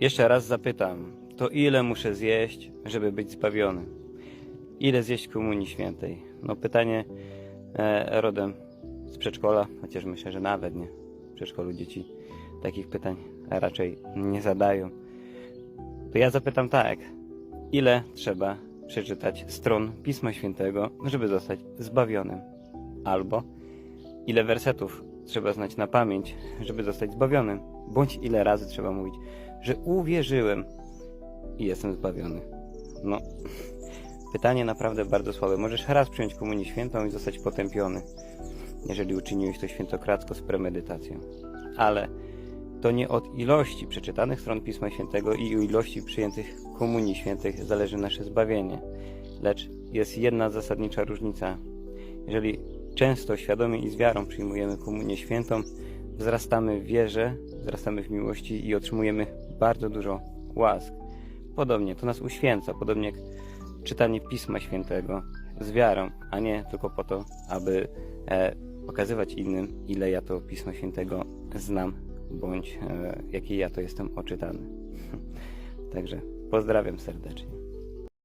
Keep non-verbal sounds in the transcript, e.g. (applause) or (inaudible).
Jeszcze raz zapytam, to ile muszę zjeść, żeby być zbawiony? Ile zjeść Komunii Świętej? No pytanie e, rodem z przedszkola, chociaż myślę, że nawet nie. W przedszkolu dzieci takich pytań raczej nie zadają. To ja zapytam tak, ile trzeba przeczytać stron Pisma Świętego, żeby zostać zbawionym? Albo ile wersetów trzeba znać na pamięć, żeby zostać zbawionym? Bądź ile razy trzeba mówić, że uwierzyłem i jestem zbawiony? No, (laughs) pytanie naprawdę bardzo słabe. Możesz raz przyjąć komunię świętą i zostać potępiony, jeżeli uczyniłeś to świętokradzko z premedytacją. Ale to nie od ilości przeczytanych stron Pisma Świętego i ilości przyjętych komunii świętych zależy nasze zbawienie, lecz jest jedna zasadnicza różnica. Jeżeli często, świadomie i z wiarą przyjmujemy komunię świętą, wzrastamy w wierze, wzrastamy w miłości i otrzymujemy bardzo dużo łask. Podobnie to nas uświęca, podobnie jak czytanie Pisma Świętego z wiarą, a nie tylko po to, aby e, pokazywać innym, ile ja to Pismo Świętego znam, bądź e, jaki ja to jestem oczytany. (laughs) Także pozdrawiam serdecznie.